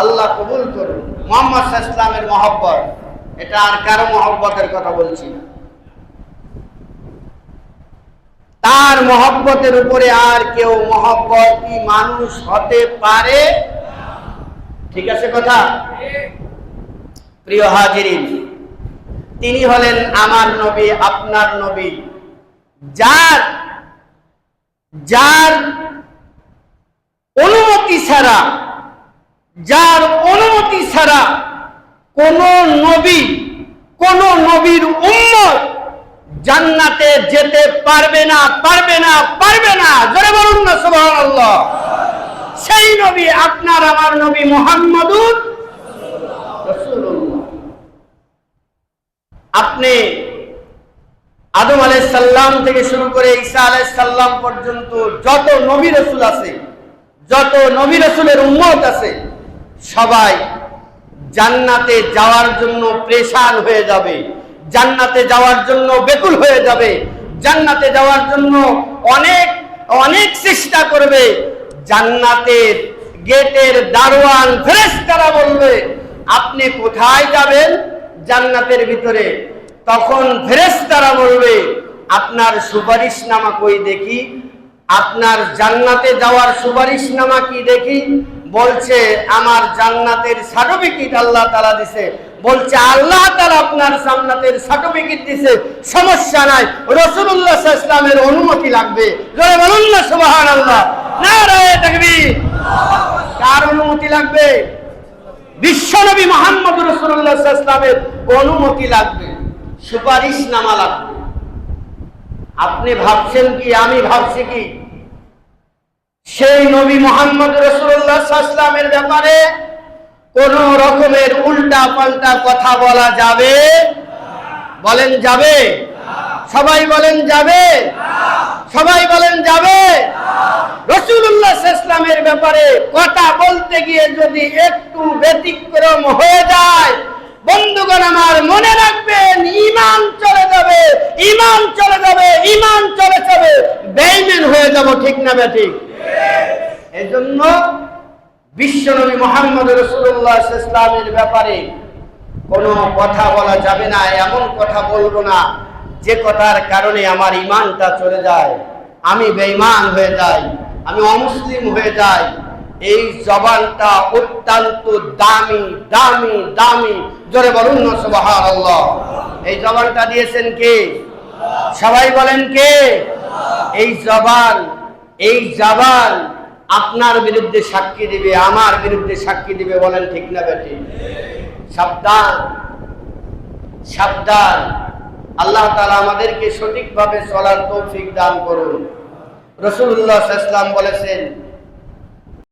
আল্লাহ কবুল করুন। মোহাম্মদ ইসলামের মহব্বত, এটা আর কারও মহব্বতের কথা বলছি না। তার মহব্বতের উপরে আর কেউ মহব্বতী মানুষ হতে পারে ঠিক আছে কথা? প্রিয় হাজিরিন, তিনি হলেন আমার নবী, আপনার নবী। যার যার অনুমতি ছাড়া যার অনুমতি ছাড়া কোন নবী, কোন নবীর উম্মত জান্নাতে যেতে পারবে না পারবে না পারবে না। জোরে বলুন না, সুবহানাল্লাহ। সেই নবী আপনার, আমার নবী মুহাম্মদুর আপনি আদম আলাইহিস সাল্লাম থেকে শুরু করে ঈসা আলাইহিস সাল্লাম পর্যন্ত যত নবী রাসূল আছে, যত নবী রাসূলের উম্মত আছে সবাই জান্নাতে যাওয়ার জন্য প্রেশান হয়ে যাবে। জান্নাতে যাওয়ার জন্য বেকুল হয়ে যাবে। জান্নাতে যাওয়ার জন্য অনেক অনেক চেষ্টা করবে। জান্নাতের গেটের দারোয়ান ফেরেশতারা বলবে, আপনি কোথায় যাবেন জান্নাতের ভিতরে? তখন ফেরেশতারা বলবে, আপনার সুপারিশনামা কই দেখি? আপনার জান্নাতে যাওয়ার সুপারিশনামা কি দেখি? বলছে, আমার জান্নাতের সার্টিফিকেট আল্লাহ তালা দিছে। বলছে, আল্লাহ তালা আপনার জান্নাতের সার্টিফিকেট দিছে। সমস্যা নাই। রসুল্লাহ ইসলামের অনুমতি লাগবে। না সুবাহান আল্লাহ কার অনুমতি লাগবে? বিশ্বনবী মোহাম্মদ রসুল্লাহ ইসলামের অনুমতি লাগবে। সুপারিশ নামা লাগবে। আপনি ভাবছেন কি, আমি ভাবছি কি? সেই নবী মোহাম্মদ রসুল্লাহামের ব্যাপারে কোন রকমের উল্টা পাল্টা কথা বলা যাবে? বলেন যাবে? সবাই বলেন যাবে? সবাই বলেন যাবে? ইসলামের ব্যাপারে কথা বলতে গিয়ে যদি একটু ব্যতিক্রম হয়ে যায়, বন্ধুগণ আমার মনে রাখবেন ইমান চলে যাবে ইমান চলে যাবে ইমান চলে যাবে বেইমেন হয়ে যাব ঠিক না ঠিক? এই জন্য বিশ্বনবী মোহাম্মদ রসুল্লাহ ইসলামের ব্যাপারে কোনো কথা বলা যাবে না, এমন কথা বলব না, যে কথার কারণে আমার ইমানটা চলে যায়, আমি বেঈমান হয়ে যাই, আমি অমুসলিম হয়ে যাই। এই জবানটা অত্যন্ত দামি দামি দামি। জোরে বলুন এই জবানটা দিয়েছেন কে? সবাই বলেন কে? এই জবান এই জবান আপনার বিরুদ্ধে সাক্ষী দিবে, আমার বিরুদ্ধে সাক্ষী দিবে বলেন ঠিক না বেটি সাবধান সাবধান। আল্লাহ তালা আমাদেরকে সঠিকভাবে চলার তৌফিক দান করুন। রসুল্লাহ ইসলাম বলেছেন